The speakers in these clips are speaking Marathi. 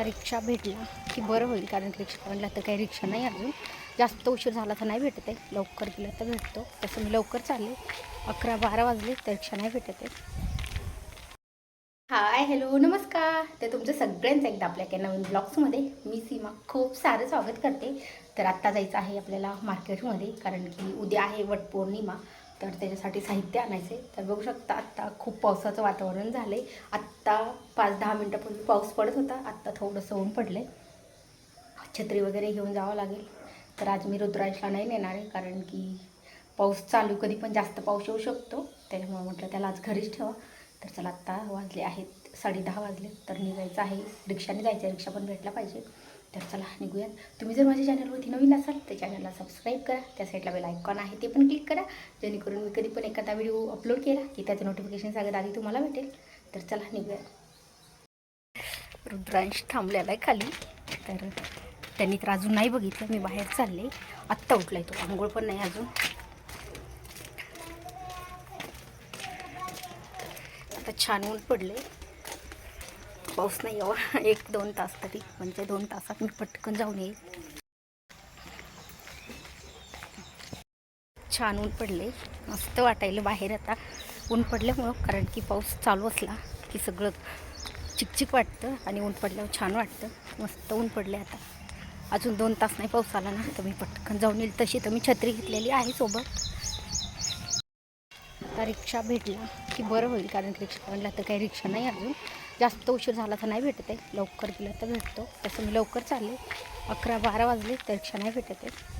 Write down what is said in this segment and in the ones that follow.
आता रिक्षा भेटला की बरं होईल कारण रिक्षा म्हणला तर काही रिक्षा नाही अजून. जास्त उशीर झाला तर नाही भेटत आहे. लवकर गेलं तर भेटतो. तसं मी लवकर चालले. अकरा बारा वाजले तर रिक्षा नाही भेटत आहे. हाय हॅलो नमस्कार. तर तुमचं सगळ्यांचं एकदा आपल्या काही नवीन ब्लॉग्समध्ये मी सीमा खूप सारं स्वागत करते. तर आत्ता जायचं आहे आपल्याला मार्केटमध्ये कारण की उद्या आहे वटपौर्णिमा. तर त्याच्यासाठी साहित्य आणायचं आहे तर बघू शकता आत्ता खूप पावसाचं वातावरण झालं आहे आत्ता पाच दहा मिनटापूर्वी पाऊस पडत होता. आत्ता थोडंसं ऊन पडलं आहे छत्री वगैरे घेऊन जावं लागेल. तर आज मी रुद्रांशला नाही नेणार आहे कारण की पाऊस चालू कधी पण जास्त पाऊस येऊ शकतो. त्याच्यामुळे म्हटलं त्याला आज घरीच ठेवा. तर चला आत्ता वाजले आहेत साडे दहा वाजले. तर निघायचं आहे. रिक्षाने जायचं आहे रिक्षा पण भेटला पाहिजे. तर चला निघूयात. तुम्ही जर माझ्या चॅनलवरती नवीन असाल तर चॅनलला सबस्क्राईब करा. त्या साईडला बेल आयकॉन आहे ते पण क्लिक करा. जेणेकरून मी कधी पण एखादा व्हिडिओ अपलोड केला की त्याचं नोटिफिकेशन सगळ्यात आधी तुम्हाला भेटेल. तर चला निघूया रुद्रांश थांबलेला आहे खाली. तर त्यांनी तर अजून नाही बघितलं मी बाहेर चालले. आत्ता उठलाय तो आंघोळ पण नाही अजून. आता छान ऊन पडले पाऊस नाही यावा एक दोन तास तरी म्हणजे दोन तासात मी पटकन जाऊन येईल. छान ऊन पडले मस्त वाटायला बाहेर आता. ऊन पडल्यामुळं कारण की पाऊस चालू असला की सगळं चिकचिक वाटतं आणि ऊन पडल्यावर छान वाटतं. मस्त ऊन पडले आता. अजून दोन तास नाही पाऊस आला ना तर मी पटकन जाऊन येईल. तशी तर मी छत्री घेतलेली आहे सोबत. आता रिक्षा भेटला की बरं होईल कारण रिक्षा पकडला तर काही रिक्षा नाही अजून. जास्त उशीर झाला तर नाही भेटत आहे. लवकर गेलं तर भेटतो. तसं मी लवकर चालले. अकरा बारा वाजले तर रिक्षा नाही भेटत आहे.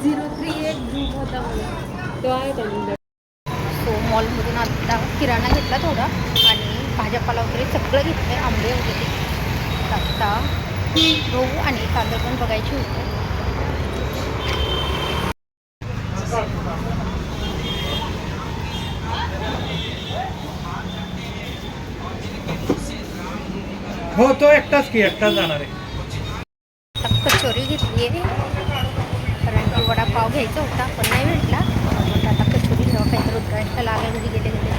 बारीक बारीक एकदम मस्त लोक चांगलं झालं काय पाहिजे तो मॉलमधून आता किराणा घेतला थोडा आणि भाजीपाला वगैरे सगळं घेतलं आहे आंबे वगैरे. आता गहू आणि तांदूळ पण बघायचे होते. हो तो एकटाच की एकटाच जाणार आहे. कचोरी घेतली आहे कारण की वडापाव घ्यायचा होता पण नाही भेटला. आता कचोरी जेव्हा काहीतरी उत्तरायला लागेल घरी गेले गेले